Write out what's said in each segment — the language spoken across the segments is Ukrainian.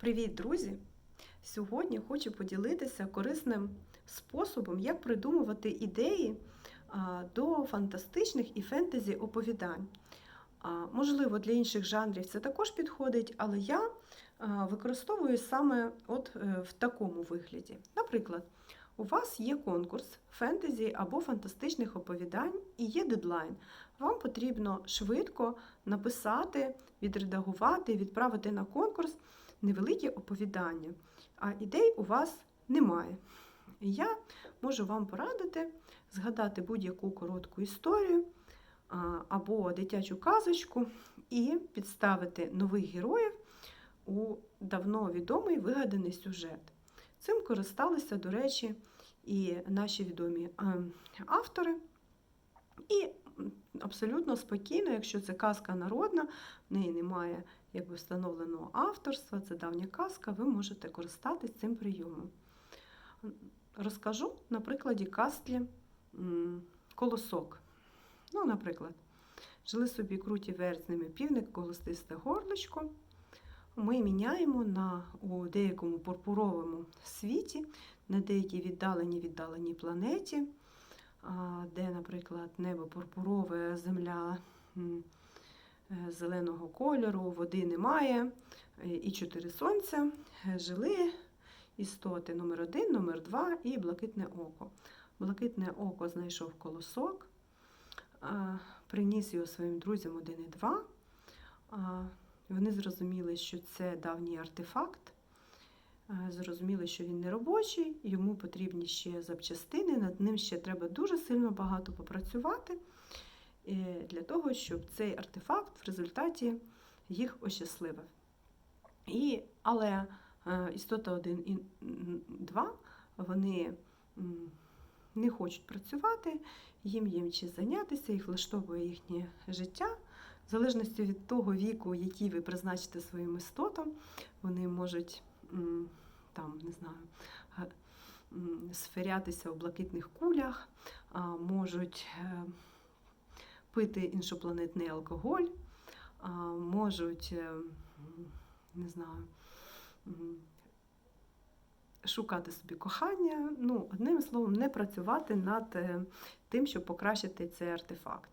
Привіт, друзі! Сьогодні хочу поділитися корисним способом, як придумувати ідеї до фантастичних і фентезі оповідань. Можливо, для інших жанрів це також підходить, але я використовую саме от е, в такому вигляді. Наприклад, у вас є конкурс фентезі або фантастичних оповідань і є дедлайн. Вам потрібно швидко написати, відредагувати, відправити на конкурс невелике оповідання, а ідей у вас немає. Я можу вам порадити згадати будь-яку коротку історію або дитячу казочку і підставити нових героїв у давно відомий вигаданий сюжет. Цим користалися, до речі, і наші відомі автори. І абсолютно спокійно, якщо це казка народна, в неї немає якби встановленого авторства, це давня казка, ви можете користатись цим прийомом. Розкажу на прикладі казки колосок. Ну, наприклад, жили собі круті верзними півник, колостисте горличко. Ми міняємо на у деякому пурпуровому світі, на деякій віддаленій віддаленій планеті, де, наприклад, небо пурпурове, земля зеленого кольору, води немає, і чотири сонця. Жили істоти номер один, номер два і блакитне око. Блакитне око знайшов колосок, приніс його своїм друзям один і два. Вони зрозуміли, що це давній артефакт. Зрозуміли, що він не робочий, йому потрібні ще запчастини, над ним ще треба дуже сильно багато попрацювати для того, щоб цей артефакт в результаті їх ощасливив. І, Але істота 1 і 2 вони не хочуть працювати, їм їм чи зайнятися, їх влаштовує їхнє життя. В залежності від того віку, який ви призначите своїм істотам, вони можуть там, не знаю, сферятися у блакитних кулях, можуть е, пити іншопланетний алкоголь, можуть, е, не знаю, шукати собі кохання, ну, одним словом, не працювати над е, тим, щоб покращити цей артефакт.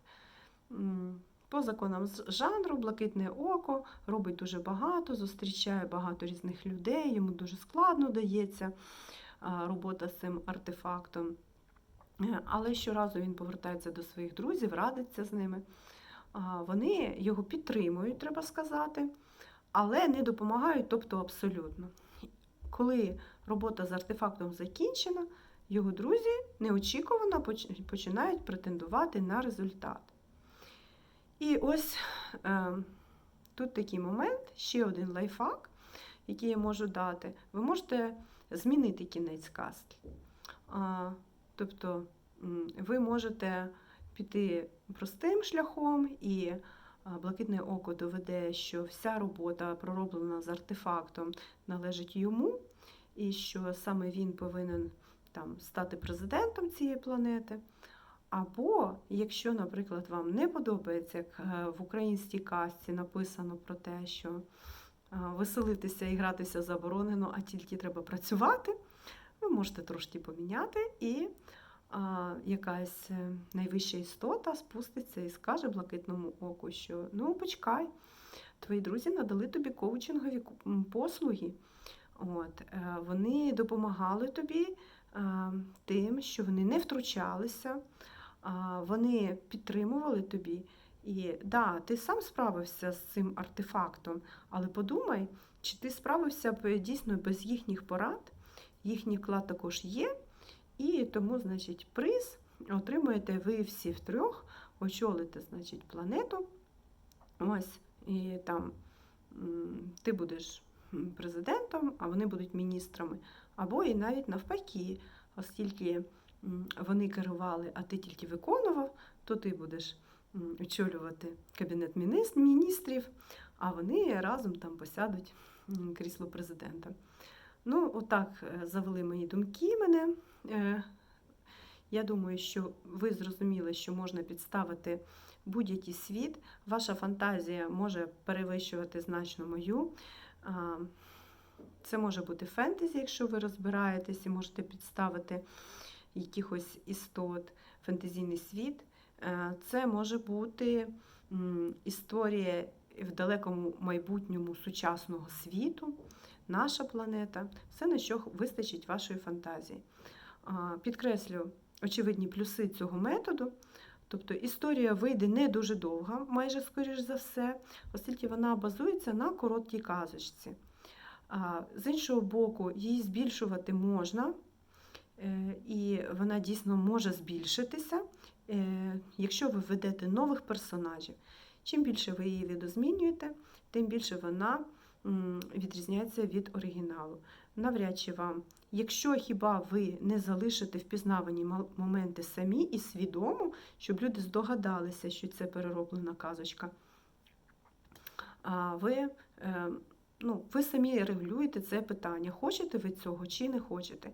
По законам жанру, блакитне око робить дуже багато, зустрічає багато різних людей, йому дуже складно дається робота з цим артефактом. Але щоразу він повертається до своїх друзів, радиться з ними. Вони його підтримують, треба сказати, але не допомагають, тобто абсолютно. Коли робота з артефактом закінчена, його друзі неочікувано починають претендувати на результат. І ось е, тут такий момент, ще один лайфхак, який я можу дати. Ви можете змінити кінець казки. Тобто ви можете піти простим шляхом, і блакитне око доведе, що вся робота, пророблена з артефактом, належить йому, і що саме він повинен там, стати президентом цієї планети. Або, якщо, наприклад, вам не подобається, як е, в українській казці написано про те, що веселитися і гратися заборонено, а тільки треба працювати, ви можете трошки поміняти, і а, якась е, найвища істота спуститься і скаже блакитному оку, що ну почекай, твої друзі надали тобі коучингові послуги. От, Вони допомагали тобі тим, що вони не втручалися вони підтримували тобі. І да, ти сам справився з цим артефактом, але подумай, чи ти справився б дійсно без їхніх порад, їхній вклад також є. І тому, значить, приз отримуєте ви всі втрьох, очолите, значить, планету. Ось, і там ти будеш президентом, а вони будуть міністрами. Або і навіть навпаки, оскільки вони керували, а ти тільки виконував, то ти будеш очолювати кабінет міністрів, а вони разом там посядуть крісло президента. Ну, отак е, завели мої думки мене. Е, я думаю, що ви зрозуміли, що можна підставити будь-який світ. Ваша фантазія може перевищувати значно мою. Це може бути фентезі, якщо ви розбираєтесь і можете підставити якихось істот, фентезійний світ. Е, Це може бути історія в далекому майбутньому сучасного світу, наша планета, все на що вистачить вашої фантазії. Підкреслю очевидні плюси цього методу. Тобто історія вийде не дуже довга, майже скоріш за все, оскільки вона базується на короткій казочці. З іншого боку, її збільшувати можна, е, і вона дійсно може збільшитися, е, якщо ви введете нових персонажів. Чим більше ви її видозмінюєте, тим більше вона відрізняється від оригіналу. Навряд чи вам, якщо хіба ви не залишите впізнавані моменти самі і свідомо, щоб люди здогадалися, що це перероблена казочка, ви, е, ну, ви самі регулюєте це питання, хочете ви цього чи не хочете.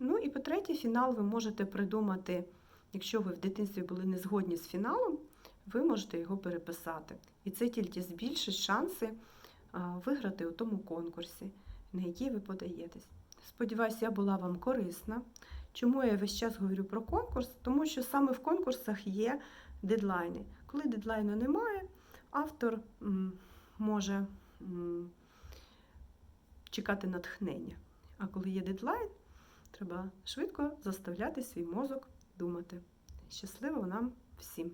Ну і по-третє, фінал ви можете придумати, якщо ви в дитинстві були не згодні з фіналом, ви можете його переписати. І це тільки збільшить шанси виграти у тому конкурсі, на який ви подаєтесь. Сподіваюся, я була вам корисна. Чому я весь час говорю про конкурс? Тому що саме в конкурсах є дедлайни. Коли дедлайну немає, автор може чекати натхнення. А коли є дедлайн, треба швидко заставляти свій мозок думати. Щасливо нам всім!